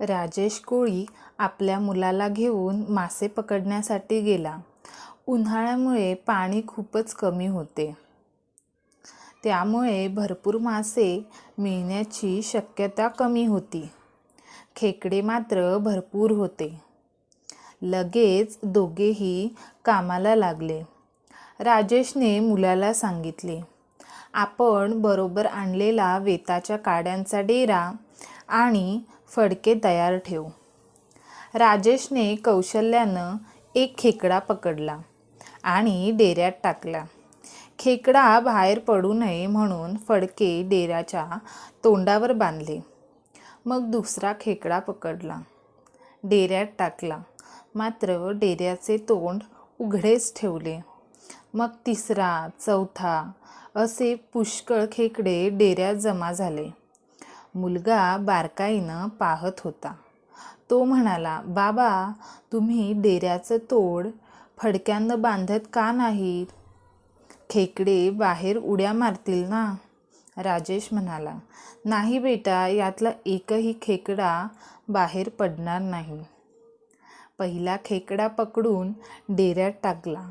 राजेश कोळी आपल्या मुलाला घेऊन मासे पकडण्यासाठी गेला. उन्हाळ्यामुळे पाणी खूपच कमी होते. त्यामुळे भरपूर मासे मिळण्याची शक्यता कमी होती. खेकडे मात्र भरपूर होते. लगेच दोघेही कामाला लागले. राजेशने मुलाला सांगितले आपण बरोबर आणलेला वेताच्या काड्यांचा डेरा आणि फडके तयार ठेव. राजेशने कौशल्यानं एक खेकडा पकडला आणि डेऱ्यात टाकला. खेकडा बाहेर पडू नये म्हणून फडके डेऱ्याच्या तोंडावर बांधले. मग दुसरा खेकडा पकडला. डेऱ्यात टाकला. मात्र डेऱ्याचे तोंड उघडेच ठेवले. मग तिसरा चौथा असे पुष्कळ खेकडे डेऱ्यात जमा झाले. मुलगा बारकाईनं पाहत होता. तो म्हणाला बाबा तुम्ही डेऱ्याचं तोड फडक्यानं बांधत का नाहीत? खेकडे बाहेर उड्या मारतील ना? राजेश म्हणाला नाही बेटा यातला एकही खेकडा बाहेर पडणार नाही. पहिला खेकडा पकडून डेऱ्यात टाकला.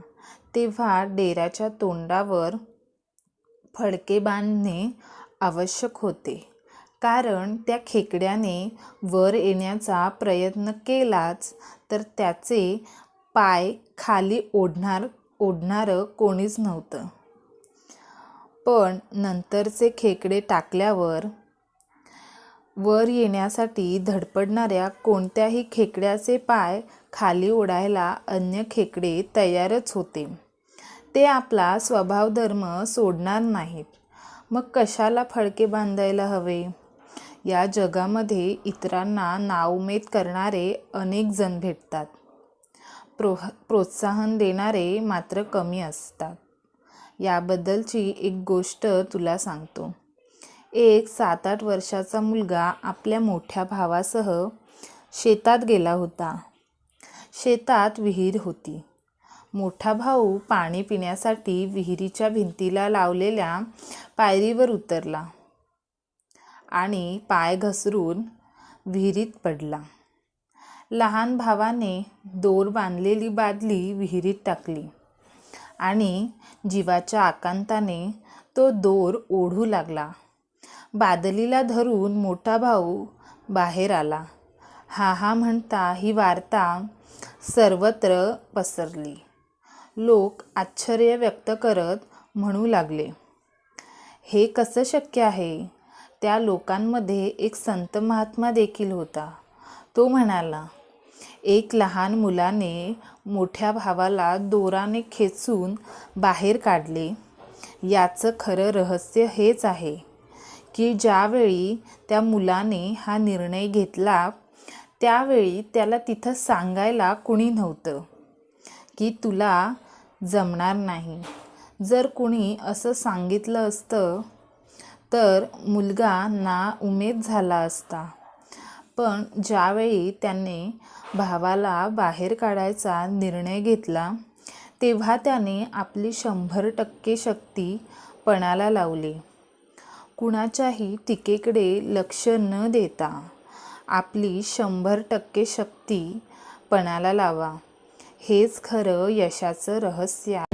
तेव्हा डेऱ्याच्या तोंडावर फडके बांधणे आवश्यक होते. कारण त्या खेकड्याने वर येण्याचा प्रयत्न केलाच तर त्याचे पाय खाली ओढणार ओढणारं कोणीच नव्हतं. पण नंतरचे खेकडे टाकल्यावर वर येण्यासाठी धडपडणाऱ्या कोणत्याही खेकड्याचे पाय खाली ओढायला अन्य खेकडे तयारच होते. ते आपला स्वभावधर्म सोडणार नाहीत. मग कशाला फडके बांधायला हवे? या जगामध्ये इतरांना नाउमेद करणारे अनेक जण भेटतात. प्रो प्रोत्साहन देणारे मात्र कमी असतात. याबद्दलची एक गोष्ट तुला सांगतो. एक सात आठ वर्षाचा मुलगा आपल्या मोठ्या भावासह शेतात गेला होता. शेतात विहीर होती. मोठा भाऊ पाणी पिण्यासाठी विहिरीच्या भिंतीला लावलेल्या पायरीवर उतरला. आणि पाय घसरून विहिरीत पडला. लहान भावाने दोर बांधलेली बादली विहिरीत टाकली आणि जीवाच्या आकांताने तो दोर ओढू लागला. बादलीला धरून मोठा भाऊ बाहेर आला. हा हा म्हणता ही वार्ता सर्वत्र पसरली. लोक आश्चर्य व्यक्त करत म्हणू लागले हे कसं शक्य आहे? त्या लोकांमध्ये एक संत महात्मा देखील होता. तो म्हणाला एक लहान मुलाने मोठ्या भावाला दोराने खेचून बाहेर काढले. याचं खरं रहस्य हेच आहे की ज्यावेळी त्या मुलाने हा निर्णय घेतला त्यावेळी त्याला तिथं सांगायला कुणी नव्हतं की तुला जमणार नाही. जर कुणी असं सांगितलं असतं तर मुलगा ना उमेद झाला असता. पण ज्यावेळी त्याने भावाला बाहेर काढायचा निर्णय घेतला तेव्हा त्याने आपली शंभर टक्के शक्ती पणाला लावली. कुणाच्याही टीकेकडे लक्ष न देता आपली शंभर टक्के शक्ती पणाला लावा. हेच खरं यशाचं रहस्य आहे.